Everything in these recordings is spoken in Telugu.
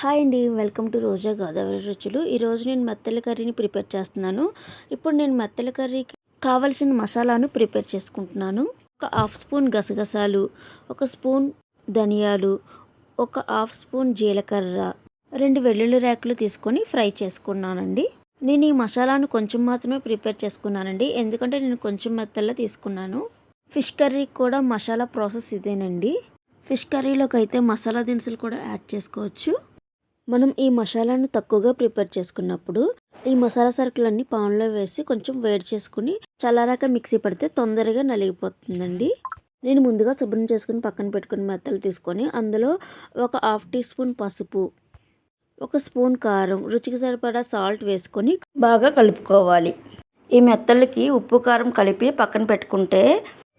హాయ్ అండి వెల్కమ్ టు రోజా గోదావరి రుచులు. ఈరోజు నేను మెత్తల కర్రీని ప్రిపేర్ చేస్తున్నాను. ఇప్పుడు నేను మెత్తల కర్రీకి కావలసిన మసాలాను ప్రిపేర్ చేసుకుంటున్నాను. ఒక హాఫ్ స్పూన్ గసగసాలు ఒక స్పూన్ ధనియాలు ఒక హాఫ్ స్పూన్ జీలకర్ర రెండు వెల్లుల్లి రేకులు తీసుకొని ఫ్రై చేసుకున్నానండి. నేను ఈ మసాలాను కొంచెం మాత్రమే ప్రిపేర్ చేసుకున్నానండి. ఎందుకంటే నేను కొంచెం మెత్తల్లో తీసుకున్నాను. ఫిష్ కర్రీకి కూడా మసాలా ప్రాసెస్ ఇదేనండి. ఫిష్ కర్రీలోకి అయితే మసాలా దినుసులు కూడా యాడ్ చేసుకోవచ్చు. మనం ఈ మసాలాను తక్కువగా ప్రిపేర్ చేసుకున్నప్పుడు ఈ మసాలా సరుకులన్నీ పాన్లో వేసి కొంచెం వేడి చేసుకుని చల్లారాక మిక్సీ పడితే తొందరగా నలిగిపోతుందండి. నేను ముందుగా శుభ్రం చేసుకుని పక్కన పెట్టుకుని మెత్తలు తీసుకొని అందులో ఒక హాఫ్ టీ స్పూన్ పసుపు ఒక స్పూన్ కారం రుచికి సరిపడా సాల్ట్ వేసుకొని బాగా కలుపుకోవాలి. ఈ మెత్తలకి ఉప్పు కారం కలిపి పక్కన పెట్టుకుంటే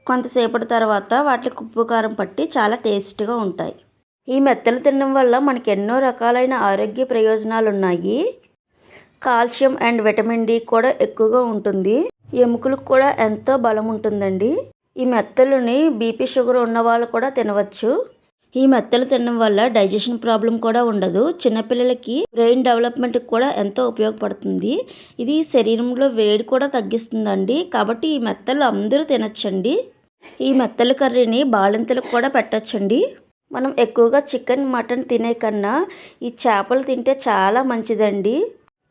కొంతసేపటి తర్వాత వాటికి ఉప్పు కారం పట్టి చాలా టేస్ట్గా ఉంటాయి. ఈ మెత్తలు తినడం వల్ల మనకి ఎన్నో రకాలైన ఆరోగ్య ప్రయోజనాలు ఉన్నాయి కాల్షియం అండ్ విటమిన్ డి కూడా ఎక్కువగా ఉంటుంది. ఎముకలకు కూడా ఎంతో బలం ఉంటుందండి. ఈ మెత్తలని బీపీ షుగర్ ఉన్న వాళ్ళు కూడా తినవచ్చు. ఈ మెత్తలు తినడం వల్ల డైజెషన్ ప్రాబ్లం కూడా ఉండదు. చిన్నపిల్లలకి బ్రెయిన్ డెవలప్మెంట్కి కూడా ఎంతో ఉపయోగపడుతుంది. ఇది శరీరంలో వేడి కూడా తగ్గిస్తుందండి. కాబట్టి ఈ మెత్తలు అందరూ తినచ్చండి. ఈ మెత్తల కర్రీని బాలింతలకు కూడా పెట్టచ్చండి. మనం ఎక్కువగా చికెన్ మటన్ తినే కన్నా ఈ చేపలు తింటే చాలా మంచిదండి.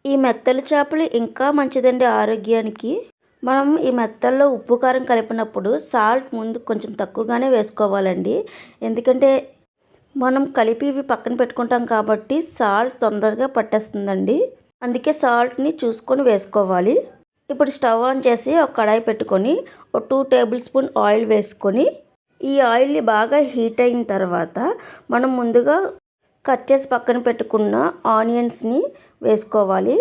ఈ మెత్తల చేపలు ఇంకా మంచిదండి ఆరోగ్యానికి. మనం ఈ మెత్తల్లో ఉప్పు కారం కలిపినప్పుడు సాల్ట్ ముందు కొంచెం తక్కువగానే వేసుకోవాలండి. ఎందుకంటే మనం కలిపి ఇవి పక్కన పెట్టుకుంటాం కాబట్టి సాల్ట్ తొందరగా పట్టేస్తుందండి. అందుకే సాల్ట్ని చూసుకొని వేసుకోవాలి. ఇప్పుడు స్టవ్ ఆన్ చేసి ఒక కడాయి పెట్టుకొని ఒక టూ టేబుల్ స్పూన్ ఆయిల్ వేసుకొని ఈ ఆయిల్ని బాగా హీట్ అయిన తర్వాత మనం ముందుగా కట్ చేసి పక్కన పెట్టుకున్న ఆనియన్స్ని వేసుకోవాలి.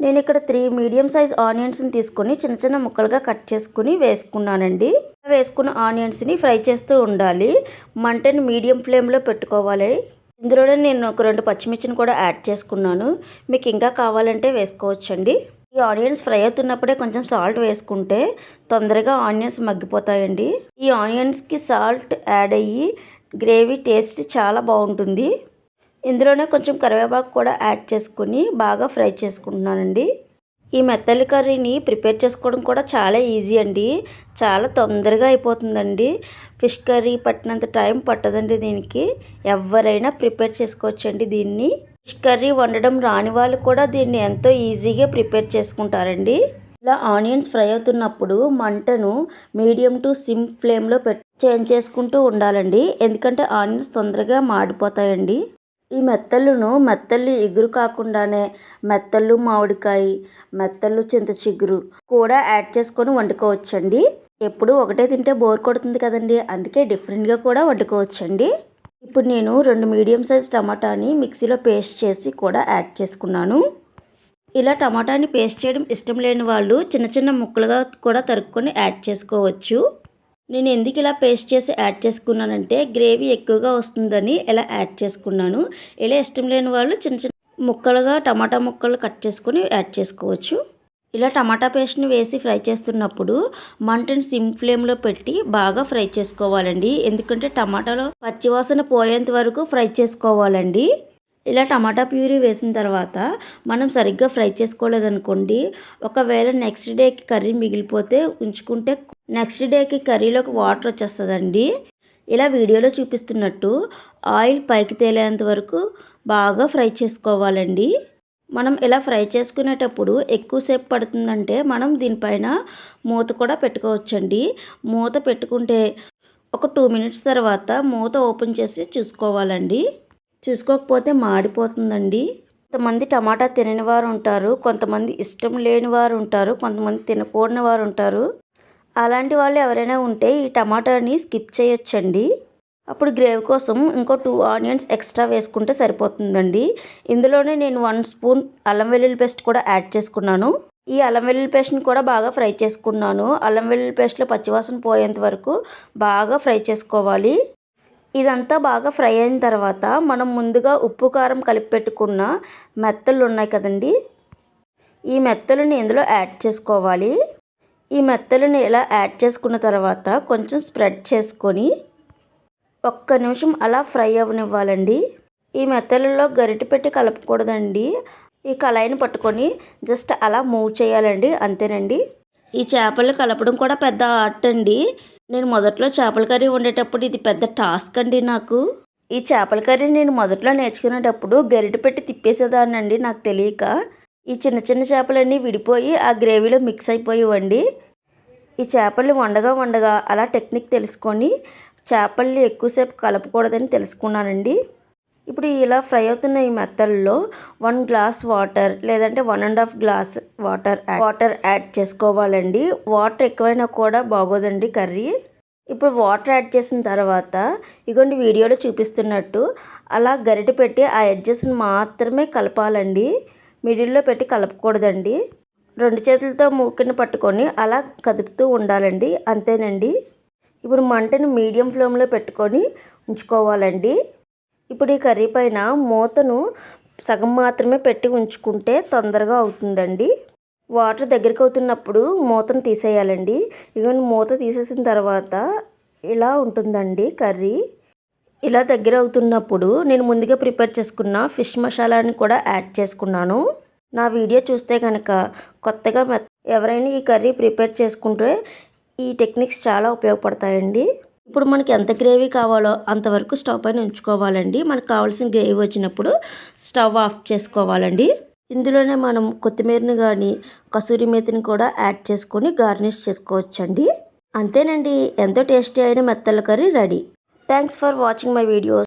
నేను ఇక్కడ త్రీ మీడియం సైజ్ ఆనియన్స్ని తీసుకొని చిన్న చిన్న ముక్కలుగా కట్ చేసుకుని వేసుకున్నానండి. వేసుకున్న ఆనియన్స్ని ఫ్రై చేస్తూ ఉండాలి. మంటని మీడియం ఫ్లేమ్లో పెట్టుకోవాలి. ఇందులోనే నేను ఒక రెండు పచ్చిమిర్చిని కూడా యాడ్ చేసుకున్నాను. మీకు ఇంకా కావాలంటే వేసుకోవచ్చండి. ఈ ఆనియన్స్ ఫ్రై అవుతున్నప్పుడే కొంచెం సాల్ట్ వేసుకుంటే తొందరగా ఆనియన్స్ మగ్గిపోతాయండి. ఈ ఆనియన్స్కి సాల్ట్ యాడ్ అయ్యి గ్రేవీ టేస్ట్ చాలా బాగుంటుంది. ఇందులోనే కొంచెం కరివేపాకు కూడా యాడ్ చేసుకుని బాగా ఫ్రై చేసుకుంటున్నానండి. ఈ మెత్తలి కర్రీని ప్రిపేర్ చేసుకోవడం కూడా చాలా ఈజీ అండి. చాలా తొందరగా అయిపోతుందండి. ఫిష్ కర్రీ పట్టినంత టైం పట్టదండి దీనికి. ఎవరైనా ప్రిపేర్ చేసుకోవచ్చండి దీన్ని. ఫిష్ కర్రీ వండడం రాని వాళ్ళు కూడా దీన్ని ఎంతో ఈజీగా ప్రిపేర్ చేసుకుంటారండి. ఇలా ఆనియన్స్ ఫ్రై అవుతున్నప్పుడు మంటను మీడియం టు సిమ్ ఫ్లేమ్లో పెట్టి చేంజ్ చేసుకుంటూ ఉండాలండి. ఎందుకంటే ఆనియన్స్ తొందరగా మాడిపోతాయండి. ఈ మెత్తలను మెత్తళ్ళు ఎగురు కాకుండానే మెత్తలు మామిడికాయ మెత్తలు చింత చిగురు కూడా యాడ్ చేసుకొని వండుకోవచ్చండి. ఎప్పుడు ఒకటే తింటే బోర్ కొడుతుంది కదండి. అందుకే డిఫరెంట్గా కూడా వండుకోవచ్చండి. ఇప్పుడు నేను రెండు మీడియం సైజ్ టమాటాని మిక్సీలో పేస్ట్ చేసి కూడా యాడ్ చేసుకున్నాను. ఇలా టమాటాని పేస్ట్ చేయడం ఇష్టం లేని వాళ్ళు చిన్న చిన్న ముక్కలుగా కూడా తరుక్కొని యాడ్ చేసుకోవచ్చు. నేను ఎందుకు ఇలా పేస్ట్ చేసి యాడ్ చేసుకున్నానంటే గ్రేవీ ఎక్కువగా వస్తుందని ఇలా యాడ్ చేసుకున్నాను. ఇలా ఇష్టం లేని వాళ్ళు చిన్న చిన్న ముక్కలుగా టమాటా ముక్కలు కట్ చేసుకొని యాడ్ చేసుకోవచ్చు. ఇలా టమాటా పేస్ట్ని వేసి ఫ్రై చేస్తున్నప్పుడు మంటని సిమ్ ఫ్లేమ్లో పెట్టి బాగా ఫ్రై చేసుకోవాలండి. ఎందుకంటే టమాటాలో పచ్చివాసన పోయేంత వరకు ఫ్రై చేసుకోవాలండి. ఇలా టమాటా ప్యూరీ వేసిన తర్వాత మనం సరిగ్గా ఫ్రై చేసుకోలేదనుకోండి ఒకవేళ నెక్స్ట్ డేకి కర్రీ మిగిలిపోతే ఉంచుకుంటే నెక్స్ట్ డేకి కర్రీలోకి వాటర్ వచ్చేస్తుందండి. ఇలా వీడియోలో చూపిస్తున్నట్టు ఆయిల్ పైకి తేలేంత వరకు బాగా ఫ్రై చేసుకోవాలండి. మనం ఇలా ఫ్రై చేసుకునేటప్పుడు ఎక్కువసేపు పడుతుందంటే మనం దీనిపైన మూత కూడా పెట్టుకోవచ్చండి. మూత పెట్టుకుంటే ఒక టూ మినిట్స్ తర్వాత మూత ఓపెన్ చేసి చూసుకోవాలండి. చూసుకోకపోతే మాడిపోతుందండి. కొంతమంది టమాటా తినని వారు ఉంటారు కొంతమంది ఇష్టం లేని వారు ఉంటారు కొంతమంది తినకూడని వారు ఉంటారు. అలాంటి వాళ్ళు ఎవరైనా ఉంటే ఈ టమాటాని స్కిప్ చేయొచ్చండి. అప్పుడు గ్రేవీ కోసం ఇంకో టూ ఆనియన్స్ ఎక్స్ట్రా వేసుకుంటే సరిపోతుందండి. ఇందులోనే నేను వన్ స్పూన్ అల్లం వెల్లుల్లి పేస్ట్ కూడా యాడ్ చేసుకున్నాను. ఈ అల్లం వెల్లుల్లి పేస్ట్ని కూడా బాగా ఫ్రై చేసుకున్నాను. అల్లం వెల్లుల్లి పేస్ట్లో పచ్చివాసన పోయేంత వరకు బాగా ఫ్రై చేసుకోవాలి. ఇదంతా బాగా ఫ్రై అయిన తర్వాత మనం ముందుగా ఉప్పు కారం కలిపి పెట్టుకున్న మెత్తలు ఉన్నాయి కదండి. ఈ మెత్తలని ఇందులో యాడ్ చేసుకోవాలి. ఈ మెత్తలని ఇలా యాడ్ చేసుకున్న తర్వాత కొంచెం స్ప్రెడ్ చేసుకొని ఒక్క నిమిషం అలా ఫ్రై అవ్వనివ్వాలండి. ఈ మెత్తలలో గరిటె పెట్టి కలపకూడదండి. ఈ కళాయిని పట్టుకొని జస్ట్ అలా మూవ్ చేయాలండి అంతేనండి. ఈ చేపలు కలపడం కూడా పెద్ద ఆర్ట్ అండి. నేను మొదట్లో చేపల కర్రీ వండేటప్పుడు ఇది పెద్ద టాస్క్ అండి నాకు. ఈ చేపల కర్రీ నేను మొదట్లో నేర్చుకునేటప్పుడు గరిటె పెట్టి తిప్పేసేదాన్నండి నాకు తెలియక. ఈ చిన్న చిన్న చేపలన్నీ విడిపోయి ఆ గ్రేవీలో మిక్స్ అయిపోయేవండి. ఈ చేపలు వండగా వండగా అలా టెక్నిక్ తెలుసుకొని చేపల్ని ఎక్కువసేపు కలపకూడదని తెలుసుకున్నానండి. ఇప్పుడు ఇలా ఫ్రై అవుతున్న ఈ మెత్తల్లో వన్ గ్లాస్ వాటర్ లేదంటే one and half glass water water add చేసుకోవాలండి. వాటర్ ఎక్కువైనా కూడా బాగోదండి కర్రీ. ఇప్పుడు వాటర్ యాడ్ చేసిన తర్వాత ఇగోండి వీడియోలో చూపిస్తున్నట్టు అలా గరిటె పెట్టి ఆ ఎడ్జెస్ని మాత్రమే కలపాలండి. మిడిల్లో పెట్టి కలపకూడదండి. రెండు చేతులతో మూకిని పట్టుకొని అలా కదుపుతూ ఉండాలండి. అంతేనండి. ఇప్పుడు మంటను మీడియం ఫ్లేమ్లో పెట్టుకొని ఉంచుకోవాలండి. ఇప్పుడు ఈ కర్రీ పైన మూతను సగం మాత్రమే పెట్టి ఉంచుకుంటే తొందరగా అవుతుందండి. వాటర్ దగ్గరికి అవుతున్నప్పుడు మూతను తీసేయాలండి. ఇవన్నీ మూత తీసేసిన తర్వాత ఇలా ఉంటుందండి కర్రీ. ఇలా దగ్గర అవుతున్నప్పుడు నేను ముందుగా ప్రిపేర్ చేసుకున్న ఫిష్ మసాలాని కూడా యాడ్ చేసుకున్నాను. నా వీడియో చూస్తే కనుక కొత్తగా మె ఎవరైనా ఈ కర్రీ ప్రిపేర్ చేసుకుంటే ఈ టెక్నిక్స్ చాలా ఉపయోగపడతాయండి. ఇప్పుడు మనకి ఎంత గ్రేవీ కావాలో అంతవరకు స్టవ్ పైన ఉంచుకోవాలండి. మనకు కావాల్సిన గ్రేవీ వచ్చినప్పుడు స్టవ్ ఆఫ్ చేసుకోవాలండి. ఇందులోనే మనం కొత్తిమీరని కానీ కసూరి మేతిని కూడా యాడ్ చేసుకొని గార్నిష్ చేసుకోవచ్చండి. అంతేనండి. ఎంతో టేస్టీ అయిన మెత్తల curry ready. Thanks for watching my videos.